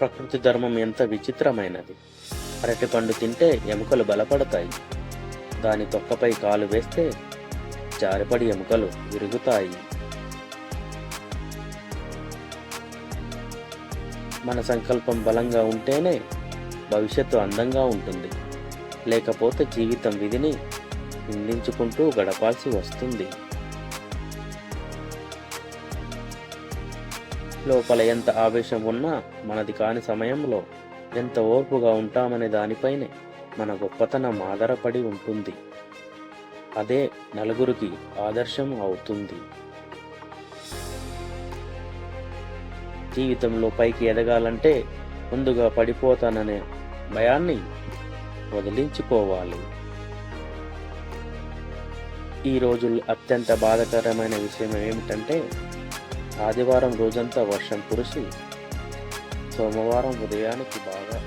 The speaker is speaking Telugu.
ప్రకృతి ధర్మం ఎంత విచిత్రమైనది. అరటిపండు తింటే ఎముకలు బలపడతాయి. దాని తొక్కపై కాలు వేస్తే జారిపడి ఎముకలు విరుగుతాయి. మన సంకల్పం బలంగా ఉంటేనే భవిష్యత్తు అందంగా ఉంటుంది. లేకపోతే జీవితం విధిని నిందించుకుంటూ గడపాల్సి వస్తుంది. లోపల ఎంత ఆవేశం ఉన్నా మనది కాని సమయంలో ఎంత ఓర్పుగా ఉంటామనే దానిపైనే మన గొప్పతనం ఆధారపడి ఉంటుంది. అదే నలుగురికి ఆదర్శం అవుతుంది. జీవితంలో పైకి ఎదగాలంటే ముందుగా పడిపోతాననే భయాన్ని వదిలించుకోవాలి. ఈ రోజుల్లో అత్యంత బాధాకరమైన విషయం ఏమిటంటే ఆదివారం రోజంతా వర్షం కురిసి సోమవారం ఉదయానికి బాగా